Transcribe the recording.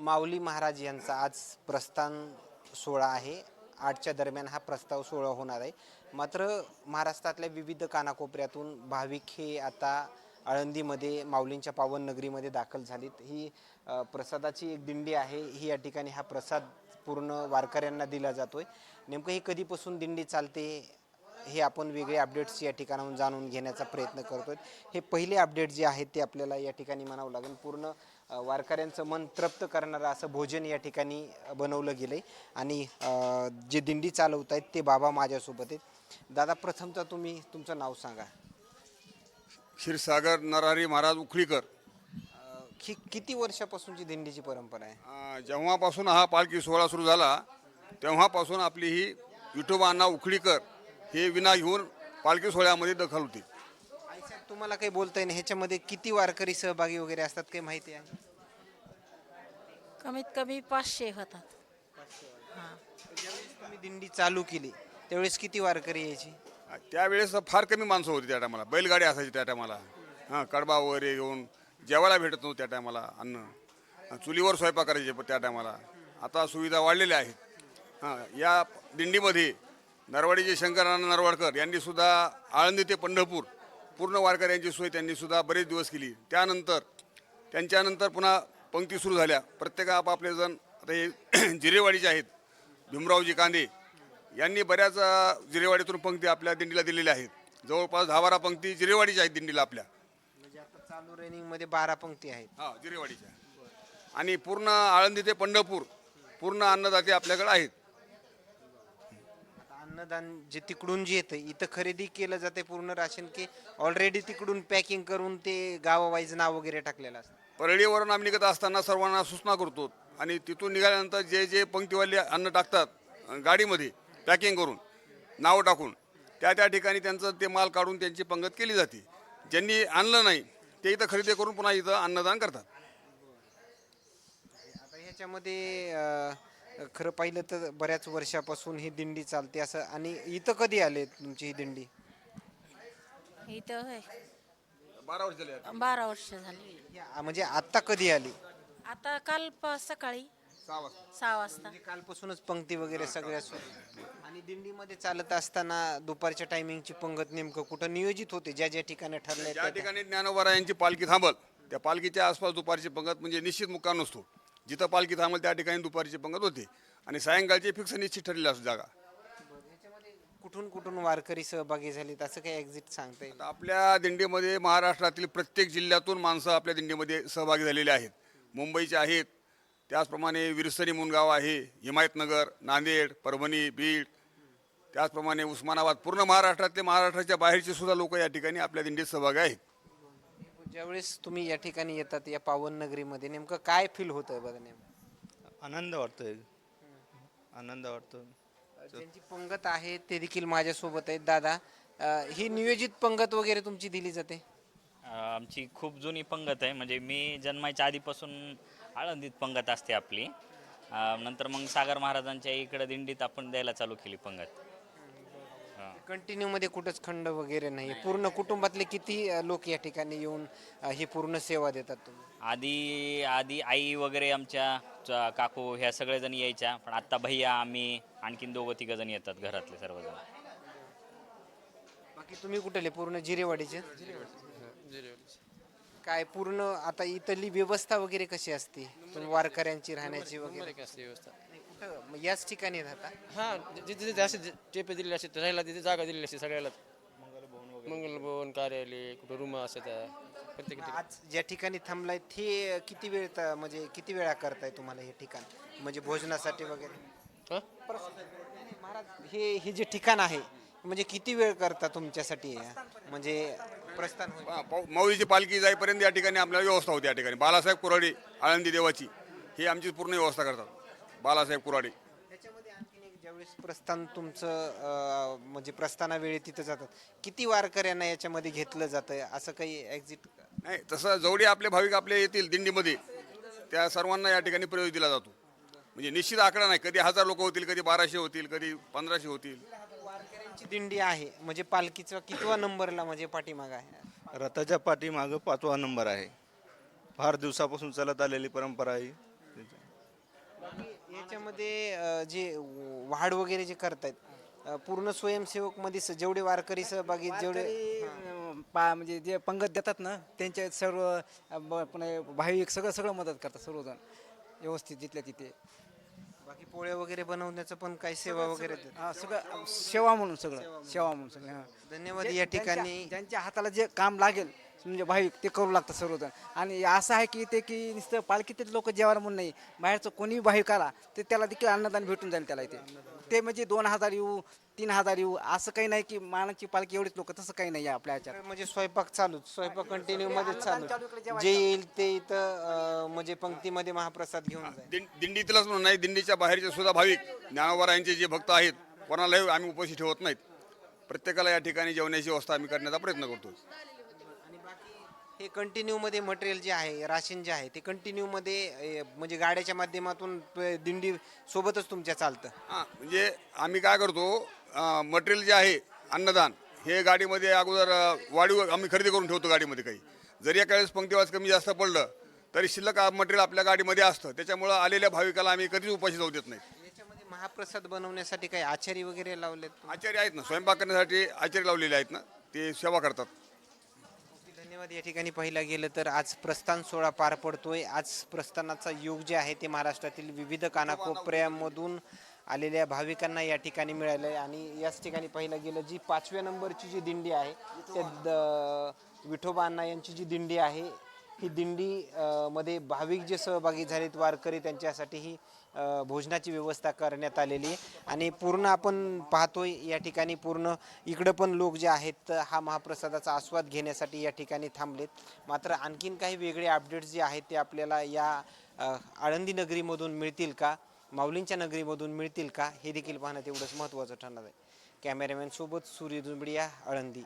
माऊली महाराज यांचा आज प्रस्थान सोहळा आहे. आठच्या दरम्यान हा प्रस्ताव सोहळा होणार आहे. मात्र महाराष्ट्रातल्या विविध कानाकोपऱ्यातून भाविक हे आता आळंदीमध्ये माऊलींच्या पावन नगरीमध्ये दाखल झालीत. ही प्रसादाची एक दिंडी आहे. ही या ठिकाणी हा प्रसाद पूर्ण वारकऱ्यांना दिला जातोय. नेमकं ही कधीपासून दिंडी चालते हे आपण वेगळे अपडेट्स या ठिकाणाहून जाणून घेण्याचा प्रयत्न करतोय. हे पहिले अपडेट जे आहेत ते आपल्याला या ठिकाणी म्हणावं लागेल. पूर्ण वारकऱ्यांचं मन तृप्त करणारं असं भोजन या ठिकाणी बनवलं गेलं आहे आणि जे दिंडी चालवत आहेत ते बाबा माझ्यासोबत आहेत. दादा प्रथमतः तुम्ही तुमचं नाव सांगा. क्षीरसागर नरहरी महाराज उखळीकर. ही किती वर्षापासूनची दिंडीची परंपरा आहे? जेव्हापासून हा पालखी सोहळा सुरू झाला तेव्हापासून आपली ही विठोबा अण्णा उखळीकर हे विना घेऊन पालखी सोहळ्यामध्ये दखल होती. तुम्हाला काही बोलता येईल ह्याच्यामध्ये किती वारकरी सहभागी वगैरे असतात काही माहिती आहे? कमीत कमी पाचशे होतात. हां. ज्यावेळेस तुम्ही दिंडी चालू केली त्यावेळेस किती वारकरी यायची? त्यावेळेस फार कमी माणसं होती त्या टायमाला. बैलगाडी असायची त्या टायमाला. हां कडबा वगैरे घेऊन जेवायला भेटत नव्हतं त्या टायमाला अन्न. चुलीवर स्वयंपाक करायचे पण त्या टायमाला. आता सुविधा वाढलेल्या आहेत. हां या दिंडीमध्ये नरवाडीचे शंकरानंद नरवाडकर यांनी सुद्धा आळंदी ते पंढरपूर पूर्ण वारकऱ्यांची सोय त्यांनी सुद्धा बरेच दिवस केली. त्यानंतर त्यांच्यानंतर पुन्हा पंक्ती सुरू झाल्या. प्रत्येक आपापले जण आता हे जिरेवाडीचे आहेत भीमरावजी कांदे यांनी बऱ्याच जिरेवाडीतून पंक्ती आपल्या दिंडीला दिलेल्या आहेत. जवळपास दहा बारा पंक्ती जिरेवाडीच्या आहेत दिंडीला आपल्या. म्हणजे आता चालू रनिंगमध्ये बारा पंक्ती आहेत. हा जिरेवाडीच्या. आणि पूर्ण आळंदी ते पंढरपूर पूर्ण अन्नदाते आपल्याकडे आहेत. अन्नदान जे तिकडून जे येतं इथं खरेदी केलं जाते पूर्ण राशन की ऑलरेडी तिकडून पॅकिंग करून ते गावावाईज नाव वगैरे टाकलेलं असतं? परळीवरून आम्ही निघत असताना सर्वांना सूचना करतो आणि तिथून निघाल्यानंतर जे जे पंक्तीवाले अन्न टाकतात गाडीमध्ये पॅकिंग करून नावं टाकून त्या त्या ठिकाणी त्यांचं ते माल काढून त्यांची पंगत केली जाते. ज्यांनी आणलं नाही ते इथं खरेदी करून पुन्हा इथं अन्नदान करतात. आता ह्याच्यामध्ये अं, खरं पाहिलं तर बऱ्याच वर्षापासून ही दिंडी चालते असं. आणि इथं कधी आले तुमची ही दिंडी? इथं होय. बारा वर्ष झाले बारा वर्ष झाली. या- म्हणजे आत्ता कधी आली? आता काल प सकाळी. सहा वाजता. सहा वाजता. म्हणजे कालपासूनच पंक्ती वगैरे सगळ्या सोय आणि दिंडीमध्ये चालत असताना दुपारच्या टायमिंगची पंगत नेमकं कुठं नियोजित होते? ज्या ज्या ठिकाणी ठरलंय ज्या त्या- ठिकाणी ज्ञानोबा यांची पालखी थांबल त्या पालखीच्या आसपास दुपारची पंगत म्हणजे निश्चित मुक्काम नसतो. जिथं पालखी थांबल त्या ठिकाणी दुपारची पंगत होते. आणि सायंकाळची फिक्स निश्चित ठरलेली असते जागा. कुठून कुठून वारकरी सहभागी झालीत? असं काही एक्झिट सांगता येईल? आपल्या दिंडीमध्ये महाराष्ट्रातील प्रत्येक जिल्ह्यातून माणसं आपल्या दिंडीमध्ये सहभागी झालेली आहेत. मुंबईचे आहेत. त्याचप्रमाणे विरसरी म्हणून गाव आहे हिमायतनगर नांदेड परभणी बीड. त्याचप्रमाणे उस्मानाबाद. पूर्ण महाराष्ट्रातले महाराष्ट्राच्या बाहेरचे सुद्धा लोक या ठिकाणी आपल्या दिंडीत सहभागी आहेत. ज्यावेळेस तुम्ही या ठिकाणी येतात या पावन नगरीमध्ये नेमकं काय फील होतं बघा नेमकं? आनंद वाटतोय. आनंद वाटतो ज्यांची पंगत आहे ते देखील माझ्यासोबत आहेत. दादा अं, ही नियोजित पंगत वगैरे तुमची दिली जाते? अ, आमची खूप जुनी पंगत आहे. म्हणजे मी जन्माच्या आधीपासून आळंदीत पंगत असते आपली. अ, नंतर मग सागर महाराजांच्या इकडे दिंडीत आपण द्यायला चालू केली पंगत. कंटिन्यू मध्ये कुठंच खंड वगैरे नाही. पूर्ण कुटुंबातले किती अं, लोक या ठिकाणी येऊन अं, ही पूर्ण सेवा देतात तुम्ही? आधी आधी आई वगैरे आमच्या च- काकू ह्या सगळेजण यायच्या पण आत्ता भैया आम्ही आणखीन दोघं तिघं जण येतात घरातले सर्वजण. बाकी तुम्ही कुठले? पूर्ण जिरेवाडीचे? काय पूर्ण आता इथली व्यवस्था वगैरे कशी असते? तुम्ही वारकऱ्यांची राहण्याची वगैरे? काय असते व्यवस्था. नाही, कुठं मग याच ठिकाणी राहता हा जिथे जिथे असे जे- टेपे दिलेले असते राहायला तिथे जागा दिलेली असते सगळ्याला मंगलभवन कार्यालय कुठं रूम असतात प्रत्येक ठिकाणी. आज ज्या ठिकाणी थांबलाय ते किती वेळ त- म्हणजे किती वेळा करताय तुम्हाला हे ठिकाण? म्हणजे भोजनासाठी वगैरे? हा? नाही, महाराज हे हे जे ठिकाण आहे म्हणजे किती वेळ करता तुमच्यासाठी? म्हणजे प्रस्थान होईल. पा- पाऊ- माऊलीची पालखी जाईपर्यंत या ठिकाणी आपल्याला व्यवस्था होती या ठिकाणी. बालासाहेब कुराडे आळंदी देवाची ही आमची पूर्ण व्यवस्था करतात. बालासाहेब कुराडे. त्याच्यामध्ये आणखीन एक ज्यावेळेस प्रस्थान तुमचं अं, म्हणजे प्रस्थानावेळी तिथं जातात. किती वारकऱ्यांना याच्यामध्ये घेतलं जातं? असं काही एक्झिट नाही तसं जेवढे आपले भाविक आपले येतील दिंडीमध्ये त्या सर्वांना या ठिकाणी प्रवेश दिला जातो. म्हणजे निश्चित आकडा नाही. कधी हजार लोक होतील कधी बाराशे होतील कधी पंधराशे होतील. वारकऱ्यांची दिंडी आहे म्हणजे पालखीचा कितवा नंबरला म्हणजे पाठीमाग आहे? रथाच्या पाठीमागं पाचवा नंबर आहे. फार दिवसापासून चालत आलेली परंपरा आहे. याच्यामध्ये अ, जे वाढ वगैरे जे करतायत अ, पूर्ण स्वयंसेवकमध्ये स- जेवढे वारकरी सहभागी जेवढे वारकरी, पा म्हणजे जे पंगत देतात ना त्यांच्या सर्व अ, ब- पुन्हा भाविक सगळं सगळं मदत करतात सर्वजण व्यवस्थित जिथल्या तिथे. बाकी पोळे वगैरे बनवण्याचं पण काही सेवा वगैरे देतात. हा, सगळं सेवा म्हणून सगळं सेवा म्हणून सगळं हा. धन्यवाद या ठिकाणी ज्यांच्या हाताला जे काम लागेल म्हणजे भाविक ते करू लागतात सर्वजण आणि असं आहे की ते की नुसतं पालखीतले लोक जेवायला म्हणून नाही बाहेरचं कोणी भाविक आला तर त्याला देखील अन्नदान भेटून जाईल त्याला इथे ते म्हणजे दोन हजार येऊ तीन हजार येऊ असं काही नाही की मानाची पालखी एवढीच लोक तसं काही नाही आहे आपल्या ह्याच्यात. म्हणजे स्वयंपाक चालूच स्वयंपाक कंटिन्यू मध्ये चालू. जे येईल ते इथं अ, म्हणजे पंक्तीमध्ये महाप्रसाद घेऊन जाईल. दिंडीतलंच म्हणून नाही दिंडीच्या बाहेरचे सुद्धा भाविक ज्ञानोबरायांचे जे भक्त आहेत कोणालाही आम्ही उपाशी ठेवत नाहीत. प्रत्येकाला या ठिकाणी जेवण्याची व्यवस्था आम्ही करण्याचा प्रयत्न करतो हे कंटिन्यू मध्ये मटेरियल जे आहे राशन जे आहे ते कंटिन्यू मध्ये अ, म्हणजे गाड्याच्या माध्यमातून दिंडी सोबतच तुमच्या चालतं. हां म्हणजे आम्ही काय करतो मटेरियल जे आहे अन्नदान हे गाडीमध्ये अगोदर वाढीव आम्ही खरेदी करून ठेवतो गाडीमध्ये काही. जरी एका वेळेस पंक्तीवास कमी जास्त पडलं तरी शिल्लक मटेरियल आपल्या गाडीमध्ये असतं. त्याच्यामुळं आलेल्या भाविकाला आम्ही कधीच उपाशी जाऊ देत नाही. याच्यामध्ये महाप्रसाद बनवण्यासाठी काही आचारी वगैरे लावलेत आचार्य आहेत ना स्वयंपाक करण्यासाठी आचार्य लावलेले आहेत ना ते सेवा करतात. धन्यवाद या ठिकाणी पाहिलं गेलं तर आज प्रस्थान सोहळा पार पडतोय. आज प्रस्थानाचा योग जे आहे ते महाराष्ट्रातील विविध कानाकोपऱ्यामधून आलेल्या भाविकांना या ठिकाणी मिळालं आहे आणि याच ठिकाणी पाहिलं गेलं जी पाचव्या नंबरची जी दिंडी आहे त्या द- विठोबा अण्णा यांची जी दिंडी आहे ही दिंडी मध्ये भाविक जे सहभागी झालेत वारकरी त्यांच्यासाठी ही भोजनाची व्यवस्था करण्यात आलेली आहे. आणि पूर्ण आपण पाहतोय या ठिकाणी पूर्ण इकडं पण लोक जे आहेत हा महाप्रसादाचा आस्वाद घेण्यासाठी या ठिकाणी थांबलेत. मात्र आणखीन काही वेगळे अपडेट्स जे आहेत ते आपल्याला या आळंदी नगरीमधून मिळतील का माऊलींच्या नगरीमधून मिळतील का हे देखील पाहणं तेवढंच महत्त्वाचं ठरणार आहे. कॅमेरामॅन सोबत सूर्य दुंबडिया आळंदी.